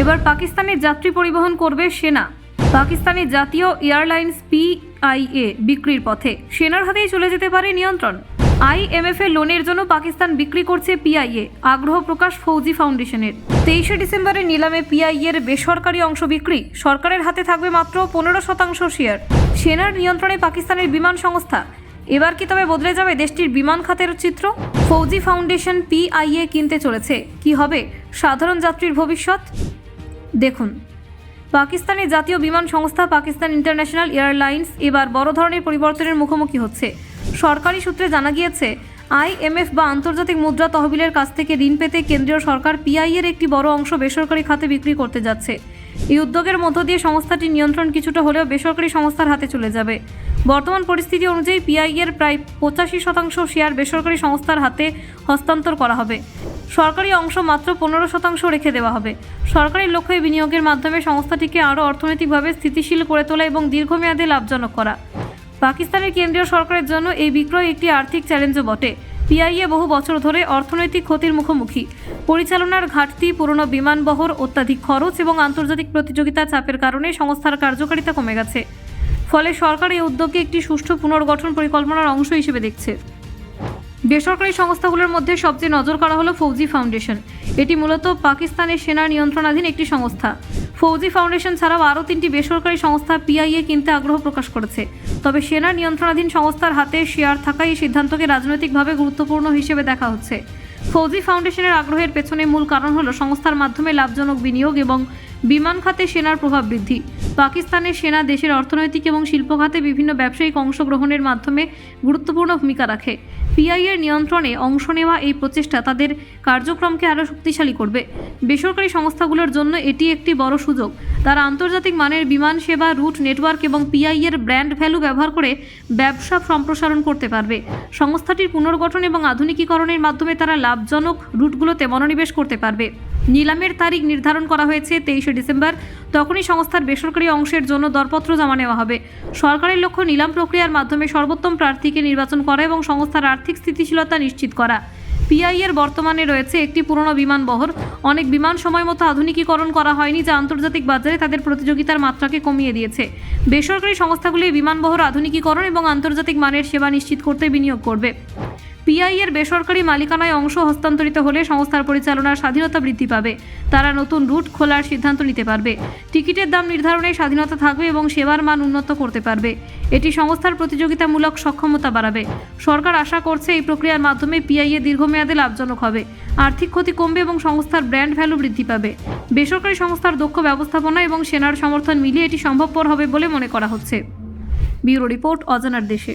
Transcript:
এবার পাকিস্তানের যাত্রী পরিবহন করবে সেনা। পাকিস্তানি জাতীয় এয়ারলাইন্স পিআইএ বিক্রির পথে। সেনার হাতেই চলে যেতে পারে নিয়ন্ত্রণ। আইএমএফ এর লোনের জন্য পাকিস্তান বিক্রি করছে পিআইএ আগ্রহ প্রকাশ ফৌজি ফাউন্ডেশনের। তেইশে ডিসেম্বরের নিলামে পিআইএ এর বেসরকারি অংশ বিক্রি, সরকারের হাতে থাকবে মাত্র পনেরো শতাংশ শেয়ার। সেনার নিয়ন্ত্রণে পাকিস্তানের বিমান সংস্থা। এবার কি তবে বদলে যাবে দেশটির বিমান খাতের চিত্র? ফৌজি ফাউন্ডেশন পিআইএ কিনতে চলেছে। কি হবে? সাধারণ যাত্রীর ভবিষ্যৎ? দেখুন। পাকিস্তানের জাতীয় বিমান সংস্থা পাকিস্তান ইন্টারন্যাশনাল এয়ারলাইন্স এবার বড় ধরনের পরিবর্তনের মুখোমুখি হচ্ছে। সরকারি সূত্রে জানা গিয়েছে, আইএমএফ বা আন্তর্জাতিক মুদ্রা তহবিলের কাছ থেকে ঋণ পেতে কেন্দ্রীয় সরকার পিআই এর একটি বড় অংশ বেসরকারি খাতে বিক্রি করতে যাচ্ছে। এই উদ্যোগের মধ্য দিয়ে সংস্থাটির নিয়ন্ত্রণ কিছুটা হলেও বেসরকারি সংস্থার হাতে চলে যাবে। বর্তমান পরিস্থিতি অনুযায়ী পিআই এর প্রায় পঁচাশি শতাংশ শেয়ার বেসরকারি সংস্থার হাতে হস্তান্তর করা হবে। সরকারি অংশ মাত্র পনেরো শতাংশ রেখে দেওয়া হবে। সরকারি লক্ষ্যে বিনিয়োগের মাধ্যমে সংস্থাটিকে আরও অর্থনৈতিকভাবে স্থিতিশীল করে তোলা এবং দীর্ঘমেয়াদে লাভজনক করা। পাকিস্তানের কেন্দ্রীয় সরকারের জন্য এই বিক্রয় একটি আর্থিক চ্যালেঞ্জও বটে। পিআইএ বহু বছর ধরে অর্থনৈতিক ক্ষতির মুখোমুখি। পরিচালনার ঘাটতি, পুরনো বিমানবহর, অত্যাধিক খরচ এবং আন্তর্জাতিক প্রতিযোগিতা চাপের কারণে সংস্থার কার্যকারিতা কমে গেছে। ফলে সরকার এই উদ্যোগকে একটি সুষ্ঠু পুনর্গঠন পরিকল্পনার অংশ হিসেবে দেখছে। বেসরকারি সংস্থাগুলোর মধ্যে সবচেয়ে নজর করা হলো ফৌজি ফাউন্ডেশন। এটি মূলত পাকিস্তানের সেনার নিয়ন্ত্রণাধীন একটি সংস্থা। ফৌজি ফাউন্ডেশন ছাড়াও আরও তিনটি বেসরকারি সংস্থা পিআইএ কিনতে আগ্রহ প্রকাশ করেছে। তবে সেনা নিয়ন্ত্রণাধীন সংস্থার হাতে শেয়ার থাকায় এই সিদ্ধান্তকে রাজনৈতিকভাবে গুরুত্বপূর্ণ হিসেবে দেখা হচ্ছে। ফৌজি ফাউন্ডেশনের আগ্রহের পেছনে মূল কারণ হলো সংস্থার মাধ্যমে লাভজনক বিনিয়োগ এবং বিমান খাতে সেনার প্রভাব বৃদ্ধি। পাকিস্তানের সেনা দেশের অর্থনৈতিক এবং শিল্প খাতে বিভিন্ন ব্যবসায়িক অংশগ্রহণের মাধ্যমে গুরুত্বপূর্ণ ভূমিকা রাখে। পিআইয়ের নিয়ন্ত্রণে অংশ নেওয়া এই প্রচেষ্টা তাদের কার্যক্রমকে আরও শক্তিশালী করবে। বেসরকারি সংস্থাগুলোর জন্য এটি একটি বড় সুযোগ। তারা আন্তর্জাতিক মানের বিমান সেবা, রুট নেটওয়ার্ক এবং পিআইয়ের ব্র্যান্ড ভ্যালু ব্যবহার করে ব্যবসা সম্প্রসারণ করতে পারবে। সংস্থাটির পুনর্গঠন এবং আধুনিকীকরণের মাধ্যমে তারা লাভজনক রুটগুলোতে মনোনিবেশ করতে পারবে। নিলামের তারিখ নির্ধারণ করা হয়েছে তেইশে ডিসেম্বর, তখনই সংস্থার বেসরকারি অংশের জন্য দরপত্র জমা নেওয়া হবে। সরকারের লক্ষ্য নিলাম প্রক্রিয়ার মাধ্যমে সর্বোত্তম প্রার্থীকে নির্বাচন করা এবং সংস্থার আর্থিক স্থিতিশীলতা নিশ্চিত করা। পিআই এর বর্তমানে রয়েছে একটি পুরনো বিমানবহর। অনেক বিমান সময় মতো আধুনিকীকরণ করা হয়নি, যা আন্তর্জাতিক বাজারে তাদের প্রতিযোগিতার মাত্রাকে কমিয়ে দিয়েছে। বেসরকারি সংস্থাগুলি বিমানবহর আধুনিকীকরণ এবং আন্তর্জাতিক মানের সেবা নিশ্চিত করতে বিনিয়োগ করবে। পিআই এর বেসরকারি মালিকানায় অংশ হস্তান্তরিত হলে সংস্থার পরিচালনার স্বাধীনতা বৃদ্ধি পাবে। তারা নতুন রুট খোলার সিদ্ধান্ত নিতে পারবে। টিকিটের দাম নির্ধারণে স্বাধীনতা থাকবে এবং সেবার মান উন্নত করতে পারবে। এটি সংস্থার প্রতিযোগিতামূলক সক্ষমতা বাড়াবে। সরকার আশা করছে এই প্রক্রিয়ার মাধ্যমে পিআইএ দীর্ঘমেয়াদে লাভজনক হবে। আর্থিক ক্ষতি কমবে এবং সংস্থার ব্র্যান্ড ভ্যালু বৃদ্ধি পাবে। বেসরকারি সংস্থার দক্ষ ব্যবস্থাপনা এবং সেনার সমর্থন মিলিয়ে এটি সম্ভবপর হবে বলে মনে করা হচ্ছে। ব্যুরো রিপোর্ট অজানার দেশে।